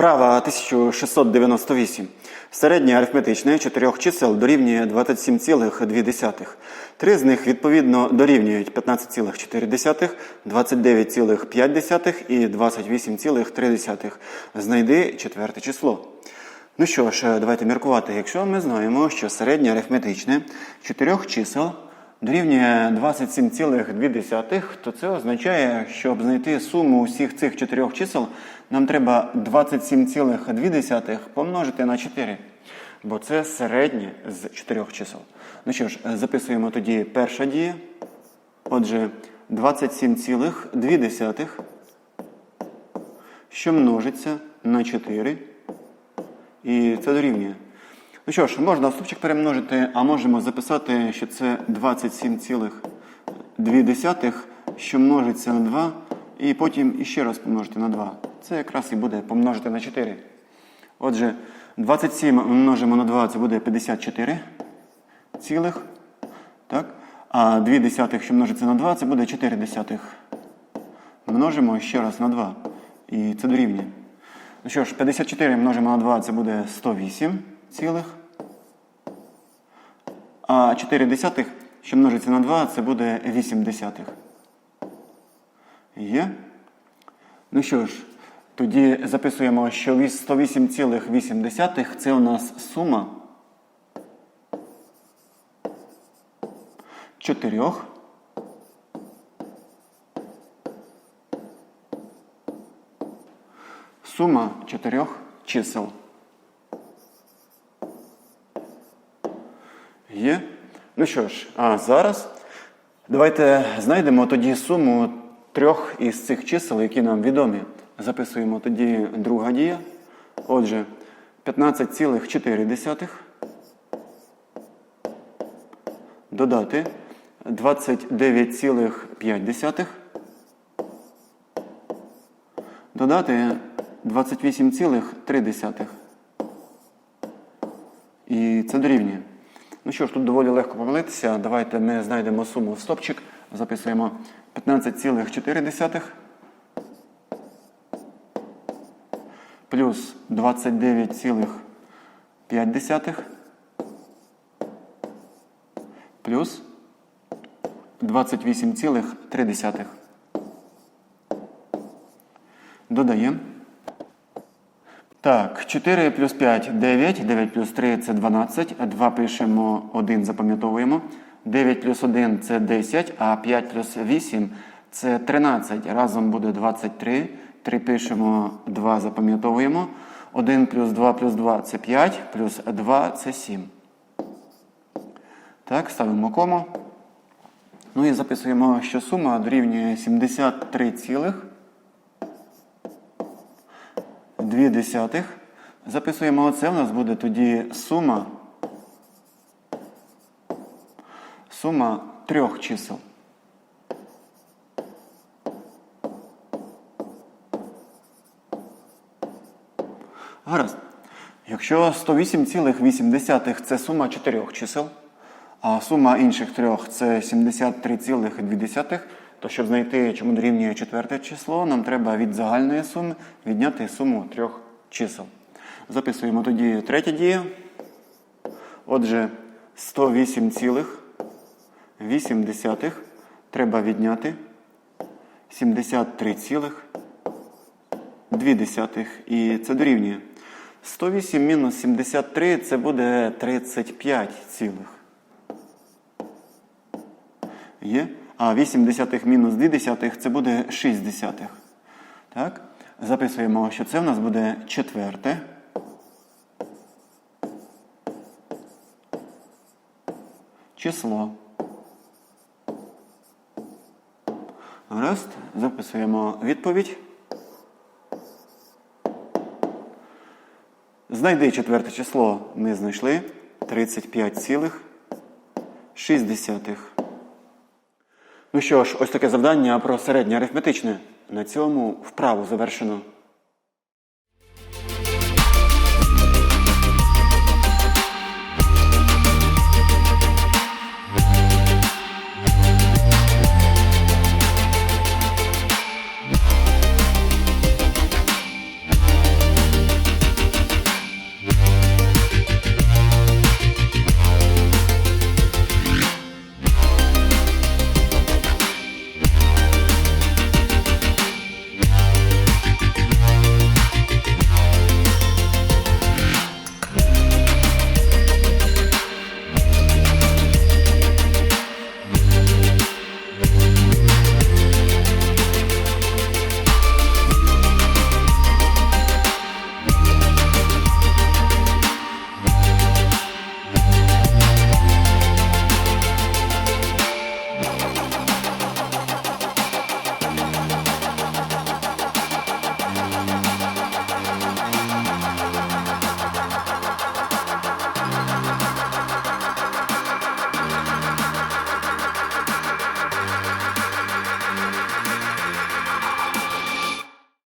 Вправа 1698. Середнє арифметичне чотирьох чисел дорівнює 27,2. Три з них відповідно дорівнюють 15,4, 29,5 і 28,3. Знайди четверте число. Ну що ж, давайте міркувати. Якщо ми знаємо, що середнє арифметичне чотирьох чисел дорівнює 27,2, то це означає, щоб знайти суму усіх цих чотирьох чисел, нам треба 27,2 помножити на 4. Бо це середнє з чотирьох чисел. Ну що ж, записуємо тоді перша дія. Отже, 27,2, що множиться на 4. І це дорівнює. Ну що ж, можна ступчик перемножити, а можемо записати, що це 27,2, що множиться на 2, і потім іще раз помножити на 2. Це якраз і буде помножити на 4. Отже, 27 множимо на 2, це буде 54 цілих. Так? А 2 десятих, що множиться на 2, це буде 4 десятих. Множимо ще раз на 2. І це дорівнює. Ну що ж, 54 множимо на 2, це буде 108 цілих. А 4 десятих, що множиться на 2, це буде 8 десятих. Є? Ну що ж, тоді записуємо, що 108,8 це у нас сума чотирьох сума чотирьох чисел. Є? Ну що ж, а зараз давайте знайдемо тоді суму трьох із цих чисел, які нам відомі. Записуємо тоді друга дія. Отже, 15,4 додати 29,5 додати 28,3. І це дорівнює. Ну що ж, тут доволі легко помилитися. Давайте ми знайдемо суму в стопчик. Записуємо 15,4 плюс 29,5 плюс 28,3. Додаємо. Так, 4 плюс 5 9, 9 плюс 3 це 12, 2 пишемо, 1 запам'ятовуємо. 9 плюс 1 це 10, а 5 плюс 8 це 13. Разом буде 23. 3 пишемо, 2 запам'ятовуємо. 1 плюс 2 плюс 2 це 5, плюс 2 це 7. Так, ставимо кому. Ну і записуємо, що сума дорівнює 73 цілих. 2 десятих. Записуємо оце, у нас буде тоді сума. Сума трьох чисел. Гаразд. Якщо 108,8 це сума чотирьох чисел, а сума інших трьох це 73,2, то щоб знайти, чому дорівнює четверте число, нам треба від загальної суми відняти суму трьох чисел. Записуємо тоді третє дія. Отже, 108,8 треба відняти 73,2. І це дорівнює. 108 мінус 73 це буде 35 цілих. Є? А 8 десятих мінус 2 десятих це буде 6 десятих. Так? Записуємо, що це в нас буде четверте. Число. Гаразд. Записуємо відповідь. Знайди четверте число. Ми знайшли 35,6. Ну що ж, ось таке завдання про середнє арифметичне. На цьому вправу завершено.